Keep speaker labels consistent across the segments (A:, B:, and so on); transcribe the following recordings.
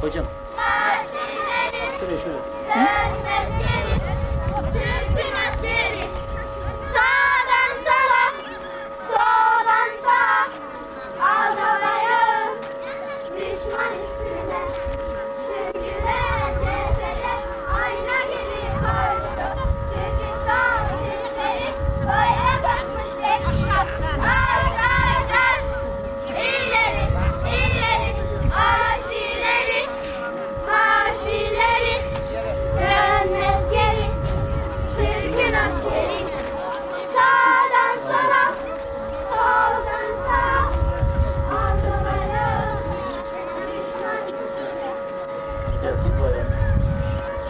A: Hocam.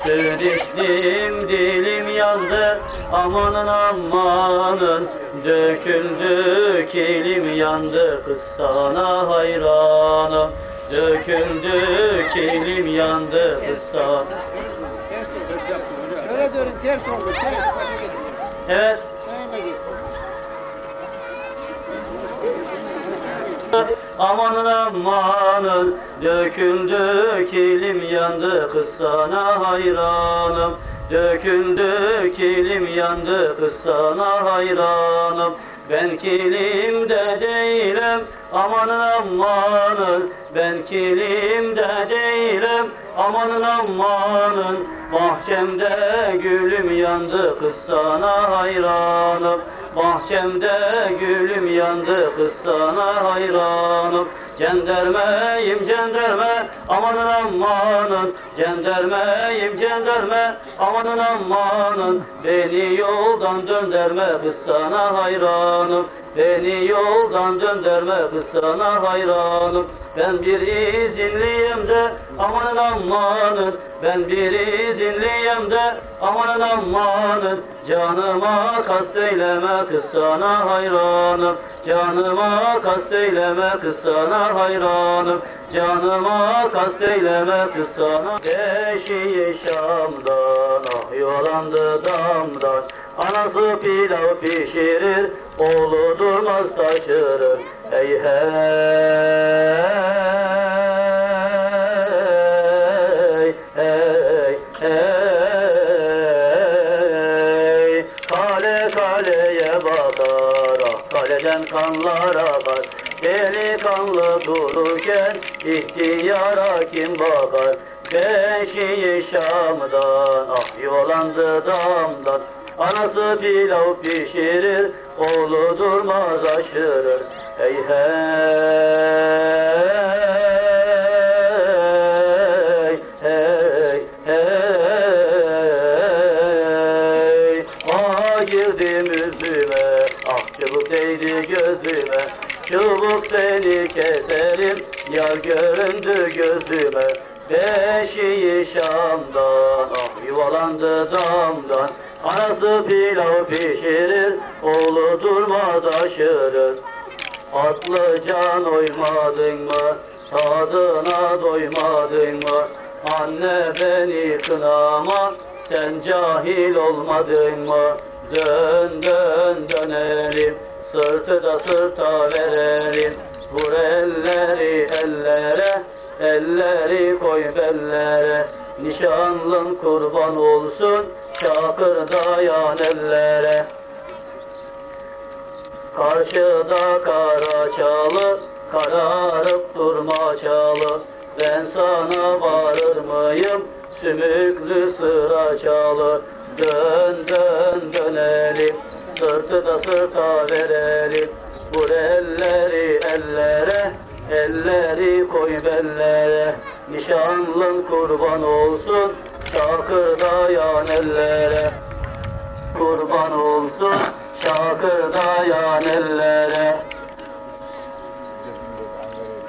A: İçtim dilim yandı amanın amanın Döküldü kilim yandı kız sana hayranım Döküldü kilim yandı kız sana
B: Şöyle dönün ters oldu.
A: Evet
B: Şöyle git.
A: Amanın amanın döküldü kilim yandı kız sana hayranım. Döküldü kilim yandı kız sana hayranım. Ben kilimde değilim amanın amanın Ben kilimde değilim amanın amanın Bahçemde gülüm yandı kız sana hayranım Bahçemde gülüm yandı kız sana hayranım. Cendermeyim cenderme amanın amanın. Cendermeyim cenderme amanın amanın. Beni yoldan dönderme kız sana hayranım. Beni yoldan dönderme kız sana hayranım Ben bir izinliyim de amanın amanın. Ben bir izinliyim de amanın amanın. Canıma kast eyleme kız sana hayranım. Canıma kast eyleme kız sana hayranım. Canıma kast eyleme kız sana. Beşiği Şam'dan ah yolandı damdan. Anası pilav pişirir Oğlu durmaz taşırır Hey hey hey Kale kaleye bakar. Ah kaleden kanlar akar Delikanlı dururken ihtiyara kim bakar? Beşiği Şam'dan ah yolandı damdan. Anası pilav pişirir Oğlu durmaz aşırır Ah Çubuk seni keserim Yar göründü gözüme. Beşiği Şam'dan Ah yuvalandı damdan. Anası pilav pişirir Oğlu durmaz aşırır Atlıcan oymadın mı? Tadına doymadın mı? Anne beni kınama Sen cahil olmadın mı? Dön dön dönelim Sırtı da sırta verelim Vur elleri ellere Elleri koy bellere Nişanlın kurban olsun Çakır dayan ellere Karşıda kara çalı Kararıp durma çalı. Ben sana varır mıyım Sümüklü sıra çalı. Dön dön dönelim Sırtı da sırta verelim Vur elleri ellere Elleri koy bellere. Nişanlın kurban olsun Çakır dayan ellere. Kurban olsun Şakır dayan ellere.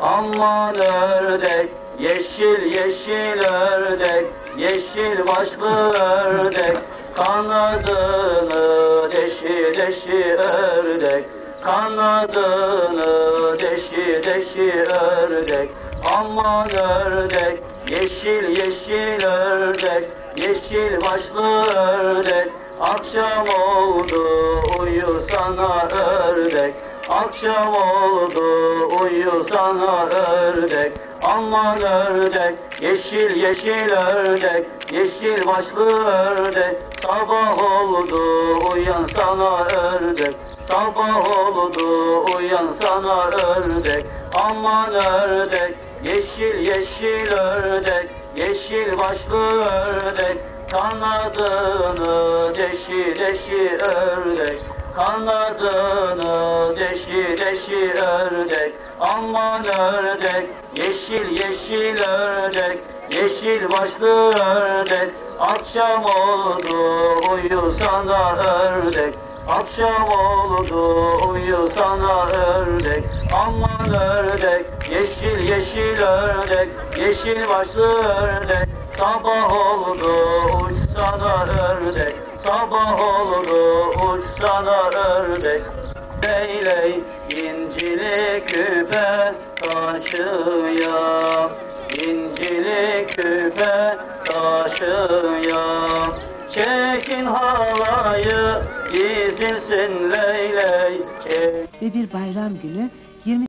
A: Aman ördek Yeşil yeşil ördek Yeşil başlı ördek. Kanadını deşi deşi ördek Kanadını deşi deşi ördek. Aman ördek Yeşil yeşil ördek Yeşil başlı ördek Akşam oldu uyur sana ördek. Akşam oldu uyu sana ördek. Aman ördek yeşil yeşil ördek. Yeşil başlı ördek. Sabah oldu uyan sana ördek. Sabah oldu uyan sana ördek. Aman ördek yeşil yeşil ördek. Yeşil başlı ördek Kanadını deşi deşi ördek Kanadını deşi deşi ördek. Aman ördek yeşil yeşil ördek Yeşil başlı ördek. Akşam oldu uyu sana ördek. Akşam oldu uyu sana ördek. Aman ördek yeşil yeşil ördek Yeşil başlı ördek Sabah oldu uç sana ördek. Sabah oldu uç sana ördek. Leyley incili küpe taşıya. İncili küpe taşıya. Çekin halayı gizilsin leyley.
C: Ve bir bayram günü